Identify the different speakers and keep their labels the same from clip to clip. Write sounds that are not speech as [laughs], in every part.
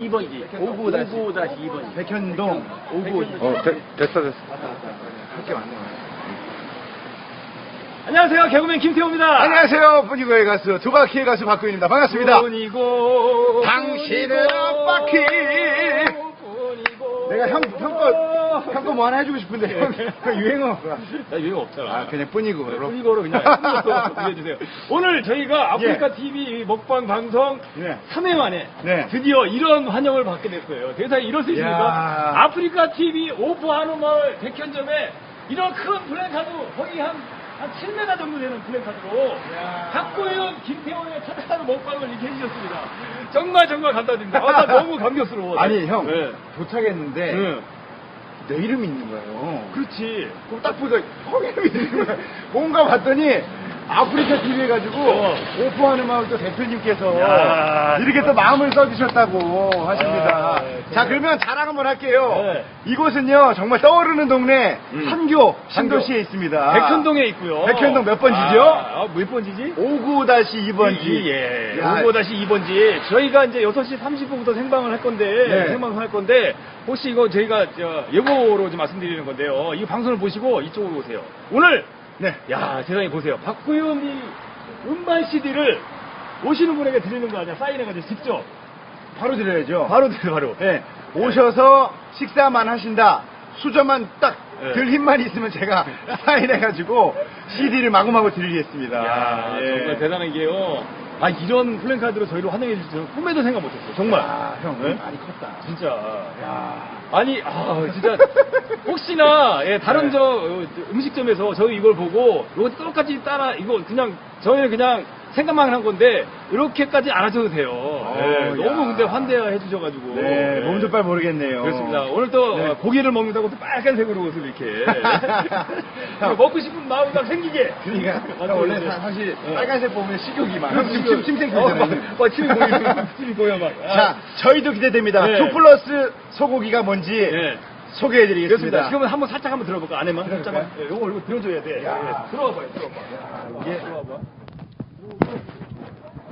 Speaker 1: 2번지.
Speaker 2: 59 다시
Speaker 1: 59 다시 2번지.
Speaker 2: 백현동 59.
Speaker 3: 어, 되- 됐어, 됐어.
Speaker 2: 할게 많네.
Speaker 1: 안녕하세요. 개그맨 김태호입니다.
Speaker 2: 안녕하세요. 분이고의 가수 두바퀴의 가수 박구입니다. 반갑습니다.
Speaker 1: 뿐이고
Speaker 2: 당신은 앞바퀴.
Speaker 1: 뿐이고
Speaker 2: 내가 형, 형 거, 형거뭐 하나 해주고 싶은데 형, 형 [laughs] 유행어.
Speaker 1: 나 유행 없잖아.
Speaker 2: 아, 그냥 뿐이고.
Speaker 1: 뿐이고로 그냥 [laughs] 들려주세요. 오늘 저희가 아프리카 TV 먹방 방송
Speaker 2: 네.
Speaker 1: 3회 만에
Speaker 2: 네.
Speaker 1: 드디어 이런 환영을 받게 됐어요. 세상에 이럴 수 있습니까?
Speaker 2: 야.
Speaker 1: 아프리카 TV 오프 한우 마을 백현점에 이런 큰 플랜카드 거의 한, 한 7m 정도 되는 플랜카드로
Speaker 2: 야.
Speaker 1: 박구윤, 김태원의 첫 하루 먹방을 이렇게 해주셨습니다. 정말 정말 감사드립니다. 아, 나 너무 감격스러워.
Speaker 2: 아니, 형.
Speaker 1: 네.
Speaker 2: 도착했는데
Speaker 1: 네.
Speaker 2: 내 이름이 있는 거예요.
Speaker 1: 그렇지.
Speaker 2: 그럼 딱 보자 형 이름이 있는 거야. 뭔가 봤더니 아프리카 TV 해가지고
Speaker 1: 어.
Speaker 2: 오프하는 마을 또 대표님께서
Speaker 1: 야,
Speaker 2: 이렇게 또 마음을 써주셨다고 하십니다.
Speaker 1: 아, 네,
Speaker 2: 자. 그러면 자랑 한번 할게요.
Speaker 1: 네.
Speaker 2: 이곳은요 정말 떠오르는 동네
Speaker 1: 음.
Speaker 2: 한교 신도시에 있습니다.
Speaker 1: 백현동에 있고요.
Speaker 2: 백현동 몇 번지죠?
Speaker 1: 아, 아, 몇 번지지?
Speaker 2: 59-2번지.
Speaker 1: 예,
Speaker 2: 야.
Speaker 1: 59-2번지. 저희가 이제 6시 30분부터 생방을 할 건데,
Speaker 2: 네.
Speaker 1: 생방을 할 건데, 혹시 이거 저희가 저 예고로 좀 말씀드리는 건데요. 이 방송을 보시고 이쪽으로 오세요. 오늘,
Speaker 2: 네.
Speaker 1: 야, 세상에 보세요. 박구윤 이 음반 CD를 오시는 분에게 드리는 거 아니야? 사인해가지고 직접.
Speaker 2: 바로 드려야죠.
Speaker 1: 바로 드려, 바로.
Speaker 2: 네. 오셔서 식사만 하신다. 수저만 딱
Speaker 1: 네.
Speaker 2: 들 힘만 있으면 제가 [laughs] 사인해가지고 CD를 마구마구 드리겠습니다.
Speaker 1: 야,
Speaker 2: 예.
Speaker 1: 정말 대단한 게요. 아, 이런 플랜카드로 저희를 환영해 주셔서 꿈에도 생각 못 했어요. 정말.
Speaker 2: 아, 형,
Speaker 1: 네?
Speaker 2: 많이 컸다.
Speaker 1: 진짜.
Speaker 2: 야.
Speaker 1: 아니, 아, 진짜. 혹시나, 예, 다른
Speaker 2: 네.
Speaker 1: 저 어, 음식점에서 저희 이걸 보고, 이거 똑같이 따라, 이거 그냥, 저희는 그냥 생각만 한 건데, 이렇게까지 안 하셔도 돼요. 예,
Speaker 2: 야.
Speaker 1: 너무 근데 환대해 주셔가지고.
Speaker 2: 네,
Speaker 1: 예.
Speaker 2: 몸도 빨 모르겠네요.
Speaker 1: 그렇습니다. 오늘 또
Speaker 2: 네.
Speaker 1: 어, 고기를 먹는다고 또 빨간색으로 옷을 이렇게. [laughs] 먹고 싶은 마음이 딱 생기게.
Speaker 2: 그러니까
Speaker 1: 아,
Speaker 2: 형 원래
Speaker 1: 이제.
Speaker 2: 사- 사실
Speaker 1: 어.
Speaker 2: 빨간색 보면 식욕이 막 침,
Speaker 1: 그-
Speaker 2: 침생
Speaker 1: 어. 막, 막 침이 보여, [laughs] 침이 보여 막. 아.
Speaker 2: 자, 저희도 기대됩니다.
Speaker 1: 네.
Speaker 2: 투 플러스 소고기가 뭔지
Speaker 1: 예.
Speaker 2: 소개해드리겠습니다.
Speaker 1: 지금은 한번 살짝 한번 들어볼까? 안에만? 살짝만. 예, 요거 이거 들어줘야 돼.
Speaker 2: 야.
Speaker 1: 예, 들어와 봐요. 들어와 봐.
Speaker 2: 이게
Speaker 1: 들어와 봐.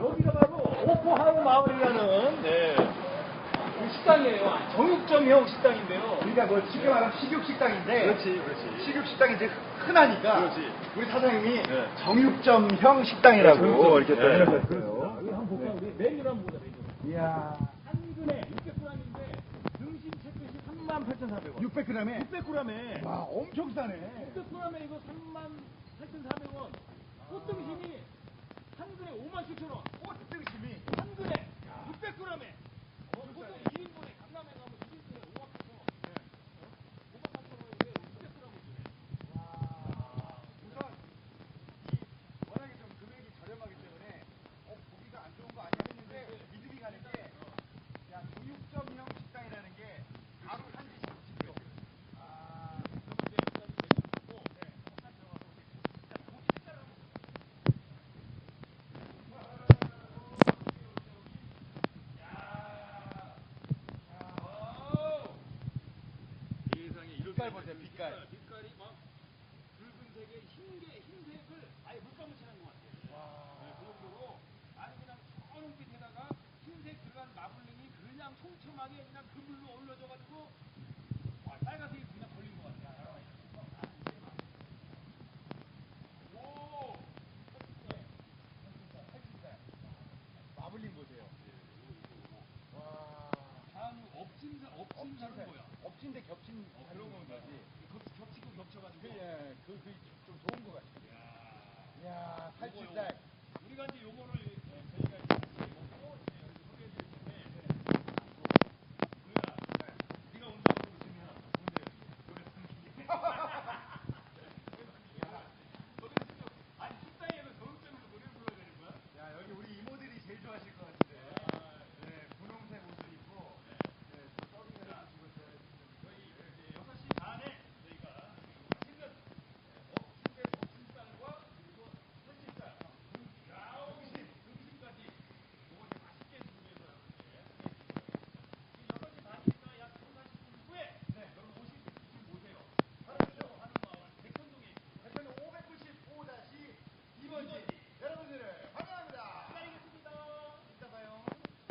Speaker 1: 여기가 바로 오포하우 마을이라는 네. 그 식당이에요. 정육점형 식당인데요.
Speaker 2: 우리가 뭐 쉽게 말하면 식욕 식당인데
Speaker 1: 그렇지, 그렇지.
Speaker 2: 식욕 식당이 이제 흔하니까
Speaker 1: 그렇지.
Speaker 2: 우리 사장님이
Speaker 1: 네.
Speaker 2: 정육점형 식당이라고
Speaker 1: 정육점.
Speaker 2: 이렇게 또
Speaker 1: 네.
Speaker 2: 해놓으셨어요.
Speaker 1: 여기 한번 볼까? 우리 메뉴를 한번 보자. 메뉴.
Speaker 2: 이야,
Speaker 1: 한 근에 600g인데 등심 채끝이 38,400원.
Speaker 2: 600g에
Speaker 1: 600g에
Speaker 2: 와 엄청 싸네.
Speaker 1: 600g에 이거 38,400원. 꽃등심이 한 근에 57,000원.
Speaker 2: 꽃등심이
Speaker 1: 한 근에 600g에. 어, 보통 1인분에 강남에 가면 1인분에 5만 8천 원. 네. 5만 8천 원인데 600g 주네.
Speaker 2: 우선 이 워낙에 좀 금액이 저렴하기 때문에 어 고기가 안 좋은 거 아니야 했는데 믿음이 가는 게야 정육점형 식당이라는 게 바로 한지 식죠. 아,
Speaker 1: 세상에 이렇게
Speaker 2: 빛깔 보세요, 빛깔.
Speaker 1: 빛깔이 막 붉은색에 흰게 흰색을 아예 물감을 칠한 것 같아요. 네, 그 정도로 아예 그냥 초롱빛에다가 흰색 들어간 마블링이 그냥 촘촘하게 그냥 그물로 올려져가지고 와, 빨간색이 그냥 걸린 것 같아요. 오!
Speaker 2: 마블링 보세요. 와.
Speaker 1: 다음 엎침살, 엎침살은 뭐야?
Speaker 2: 겹친
Speaker 1: 어, 그런
Speaker 2: 거지.
Speaker 1: 거지. 겹, 겹치고 겹쳐가지고.
Speaker 2: 그, 예, 그, 그, 좀 좋은 거 같아요.
Speaker 1: 야.
Speaker 2: 살치살.
Speaker 1: 요거. 우리가 이제 요거를